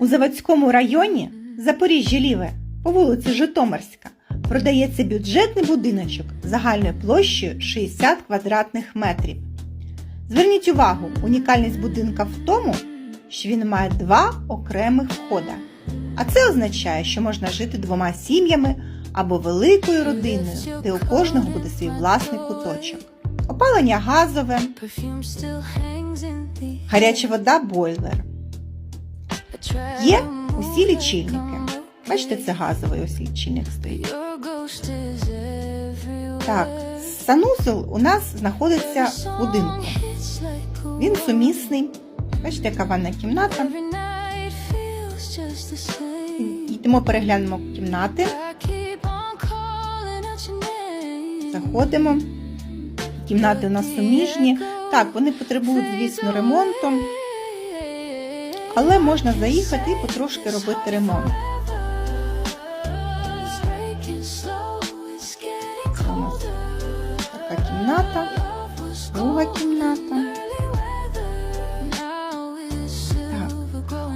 У Заводському районі Запоріжжя Ліве по вулиці Житомирська продається бюджетний будиночок загальною площею 60 квадратних метрів. Зверніть увагу, унікальність будинка в тому, що він має два окремих входа. А це означає, що можна жити двома сім'ями або великою родиною, де у кожного буде свій власний куточок. Опалення газове, гаряча вода бойлер. Є усі лічильники. Бачите, це газовий ось лічильник стоїть. Так, санузел у нас знаходиться в будинку. Він сумісний. Бачите, яка ванна кімната. Йдемо переглянемо кімнати, заходимо. Кімнати у нас суміжні. Так, вони потребують, звісно, ремонту, але можна заїхати і потрошки робити ремонт. Така кімната, друга кімната.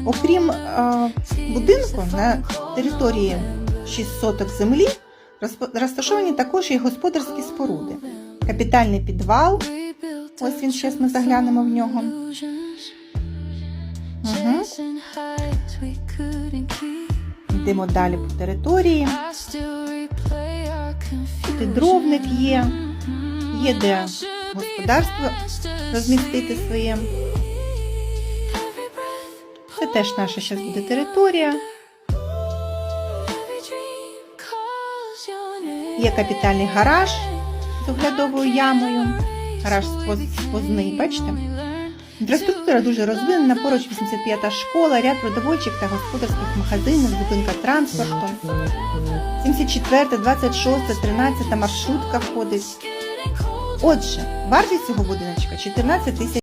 Окрім е, будинку, на території 6 соток землі розташовані також і господарські споруди. Капітальний підвал. Ось він, зараз ми заглянемо в нього. Угу. Йдемо далі по території. Тут дровник є, є де господарство розмістити своє. Це теж наша зараз буде територія. Є капітальний гараж з оглядовою ямою. Гараж сквозний, бачите? Інфраструктура дуже розвинена, поруч 85-та школа, ряд продовольчих та господарських магазинів, зупинка транспорту. 74, 26, 13 маршрутка входить. Отже, вартість цього будиночка 14 тисяч.